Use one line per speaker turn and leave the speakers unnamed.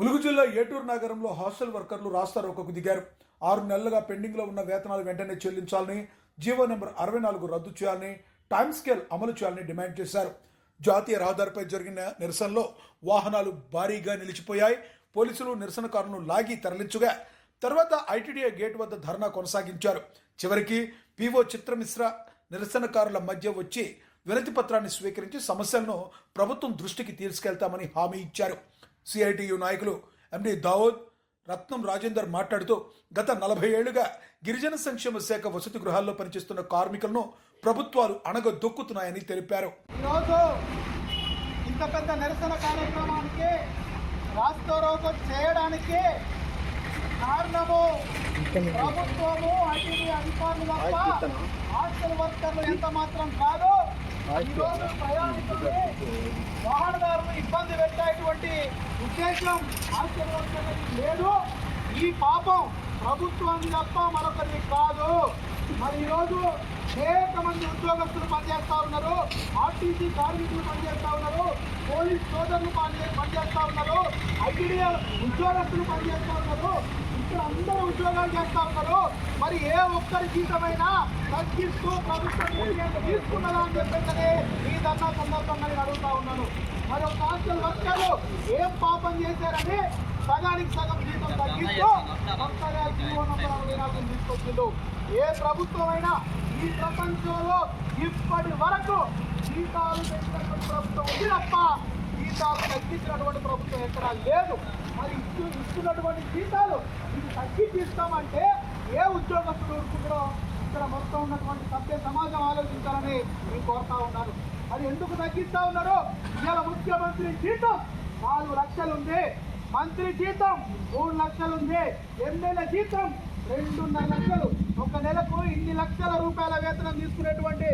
ములుగు జిల్లా ఏటూరు నగరంలో హాస్టల్ వర్కర్లు రాస్తారోకకు దిగారు. ఆరు నెలలుగా పెండింగ్లో ఉన్న వేతనాలు వెంటనే చెల్లించాలని జీవో నెంబర్ అరవై నాలుగు రద్దు చేయాలని టైం స్కేల్ అమలు చేయాలని డిమాండ్ చేశారు. జాతీయ రహదారిపై జరిగిన నిరసనలో వాహనాలు భారీగా నిలిచిపోయాయి. పోలీసులు నిరసనకారులను లాగి తరలించగా తర్వాత ఐటీడీఏ గేట్ వద్ద ధర్నా కొనసాగించారు. చివరికి పీఓ చిత్రమిశ్ర నిరసనకారుల మధ్య వచ్చి వినతి పత్రాన్ని స్వీకరించి సమస్యలను ప్రభుత్వం దృష్టికి తీసుకెళ్తామని హామీ ఇచ్చారు. సిఐటియు నాయకులు ఎండి దావూద్ రత్నం రాజేందర్ మాట్లాడుతూ గత నలభై ఏళ్ళుగా గిరిజన సంక్షేమ శాఖ వసతి గృహాల్లో పనిచేస్తున్న కార్మికులను ప్రభుత్వాలు అణగదొక్కుతున్నాయని తెలిపారు.
ఈరోజు ఇంత పెద్ద నిరసన కార్యక్రమానికి రాష్ట్రోరోగం చేయడానికి కారణము ప్రభుత్వము ఐటీడీ అధికారులు హాస్టల్ వర్కర్లు ఎంత మాత్రం కాదు ఈరోజు ప్రయాణికులు ఇబ్బంది పెట్టేటువంటి ఉద్దేశం హాస్టల్ లేదు. ఈ పాపం ప్రభుత్వాన్ని తప్ప మరొకరికి కాదు. మరి ఈరోజు అనేక మంది ఉద్యోగస్తులు పనిచేస్తూ ఉన్నారు. ఆర్టీసీ కార్మికులు పనిచేస్తూ ఉన్నారు. పోలీస్ సోదరులు పని పనిచేస్తూ ఉన్నారు. ఐటీడీఎల్ ఉద్యోగస్తులు పనిచేస్తూ ఉన్నారు. ఇక్కడ అందరూ ఉద్యోగాలు చేస్తూ ఉన్నారు. మరి ఏ ఒక్కరి జీతమైనా తగ్గిస్తూ ప్రభుత్వం తీసుకున్నదా అని చెప్పేసి ఈ సందర్భంగా నేను అడుగుతా ఉన్నాను. మరి ఒక హాస్టల్ వర్కర్లు ఏం పాపం చేశారని సగానికి సగం జీతం తగ్గిస్తూ కొత్తగా జీవో నంబర్ అరవై నాలుగు తీసుకొచ్చిండు ఏ ప్రభుత్వం అయినా ఈ ప్రపంచంలో ఇప్పటి వరకు జీతాలు పెంచినటువంటి ప్రభుత్వం ఉంది తప్ప జీతాలు తగ్గించినటువంటి ప్రభుత్వం ఎక్కడా లేదు. మరి ఇచ్చు ఇస్తున్నటువంటి జీతాలు ఇది తగ్గించిస్తామంటే ఏ ఉద్యోగస్తులు ఊరుకుంటారో? ఇక్కడ మొత్తం ఉన్నటువంటి సభ్య సమాజం ఆలోచించాలని నేను కోరుతా ఉన్నాను. అది ఎందుకు తగ్గిస్తా ఉన్నారు? ఇవాళ ముఖ్యమంత్రి జీతం నాలుగు లక్షలు ఉంది మంత్రి జీతం మూడు లక్షలు ఉంది ఎమ్మెల్యే జీతం రెండున్నర లక్షలు. ఒక నెలకు ఇన్ని లక్షల రూపాయల వేతనం తీసుకునేటువంటి